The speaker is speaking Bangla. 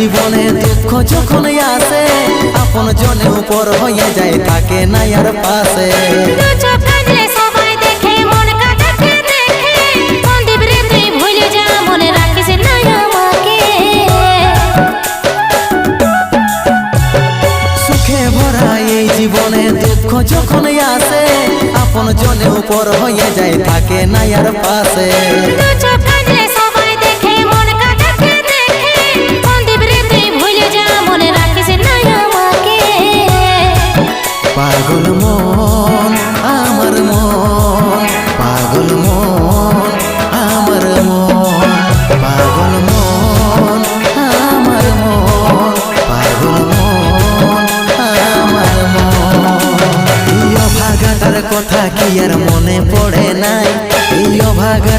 জীবনে দুঃখ যখন আসে, আপন জনে উপর হয়ে যায় থাকে না আর পাশে। জীবনে দুঃখ যখন আসে, আপন জনে উপর হয়ে যায় থাকে না আর পাশে। পাগল মন, আমার মন, পাগল মন, আমার মন, পাগল মন, আমার মন, পাগল মন, আমার মন। এই অভাগাটার কথা কি আর মনে পড়ে নাই? এই অভাগা